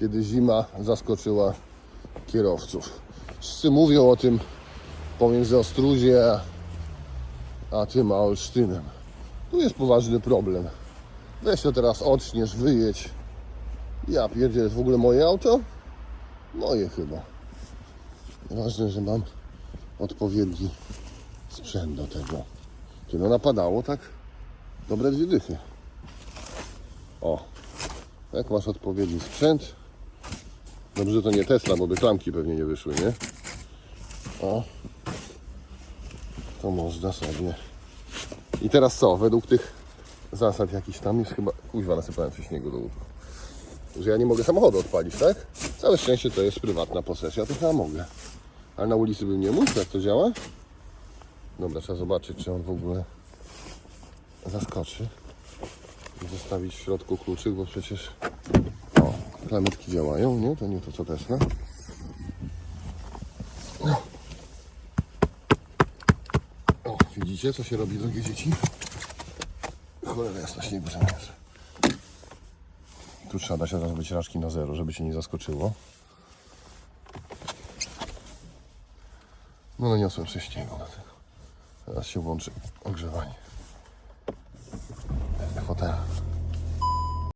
kiedy zima zaskoczyła kierowców. Wszyscy mówią o tym pomiędzy Ostrudzie a, a tym a Olsztynem. Tu jest poważny problem. Weź to teraz odśniesz, wyjedź. Ja pierdzie, jest w ogóle moje auto? Moje chyba. Ważne, że mam odpowiedni sprzęt do tego. Ty no napadało tak dobre dwie dychy. O, jak masz odpowiedni sprzęt. Dobrze, że to nie Tesla, bo by klamki pewnie nie wyszły, nie? O, to można sobie. I teraz co? Według tych zasad jakichś tam jest chyba... Kuźwa, nasypałem się śniegu do łóżka. Że ja nie mogę samochodu odpalić, tak? Całe szczęście to jest prywatna posesja, to chyba mogę. Ale na ulicy bym nie mógł, jak to działa? Dobra, trzeba zobaczyć, czy on w ogóle zaskoczy. Zostawić w środku kluczyk, bo przecież o, klametki działają, nie? To nie to co Tesla. O, widzicie, co się robi, drogie dzieci? Cholera jasna, śniegu zamiast. Tu trzeba dać od razu wycieraczki na zero, żeby się nie zaskoczyło. No naniosłem sześciego na tego. Teraz się włączy ogrzewanie. Fotel.